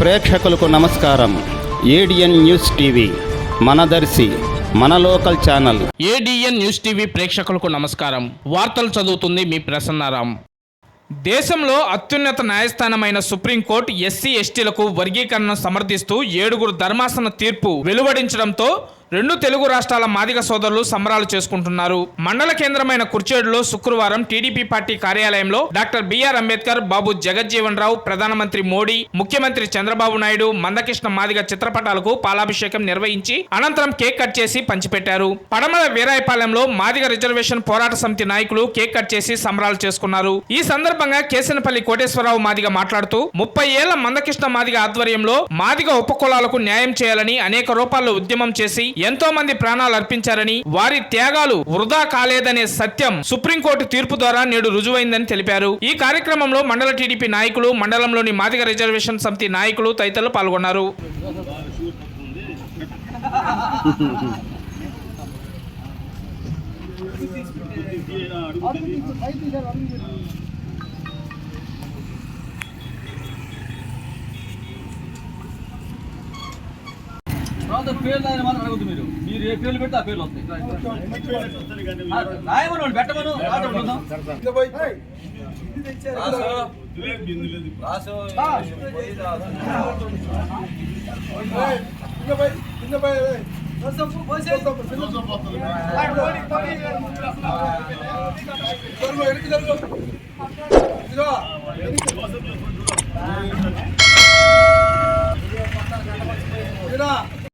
ప్రేక్షకులకు నమస్కారం. ADN news TV Manadarshi మన local channel. A D N news TV ప్రేక్షకులకు నమస్కారం. వార్తలు చదువుతుంది మీ ప్రసన్నారాం. దేశంలో అత్యున్నత న్యాయస్థానమైన సుప్రీంకోర్టు ఎస్సీ ఎస్టీలకు వర్గీకరణను సమర్థిస్తూ ఏడుగురు ధర్మాసన తీర్పు వెలువడించడంతో రెండు తెలుగు రాష్ట్రాల మాదిగ సోదరులు సంబరాలు చేసుకుంటున్నారు. మండల కేంద్రమైన కుర్చేడులో శుక్రవారం టీడీపీ పార్టీ కార్యాలయంలో doctor B R Ambedkar Babu Jagjivan Rao ప్రధానమంత్రి మోడీ ముఖ్యమంత్రి చంద్రబాబు నాయుడు మందకృష్ణ మాదిగ చిత్రపటాలకు పాలాభిషేకం నిర్వహించి అనంతరం కేక్ కట్ చేసి పంచిపెట్టారు. పడమల వీరాయపాలెంలో మాదిగ రిజర్వేషన్ పోరాట సమితి నాయకులు కేక్ కట్ చేసి సంబరాలు చేసుకున్నారు. ఈ సందర్భంగా కేసనపల్లి కోటేశ్వరరావు మాదిగ మాట్లాడుతూ ముప్పై ఏళ్ళ మందకృష్ణ మాదిగ ఆధ్వర్యంలో మాదిగ ఉపకులాలకు న్యాయం చేయాలని అనేక రూపాల్లో ఉద్యమం చేసి ఎంతో మంది ప్రాణాలు అర్పించారని వారి త్యాగాలు వృధా కాలేదనే సత్యం సుప్రీంకోర్టు తీర్పు ద్వారా నేడు రుజువైందని తెలిపారు. ఈ కార్యక్రమంలో మండల టీడీపీ నాయకులు మండలంలోని మాదిగ రిజర్వేషన్ సమితి నాయకులు తదితరులు పాల్గొన్నారు. తర్వాత పేర్లు ఆయన మాత్రం అడగద్దు మీరు. మీరు ఏ పేర్లు పెడితే ఆ పేర్లు వస్తాయి. రాయమను పెట్టమను. రాసు.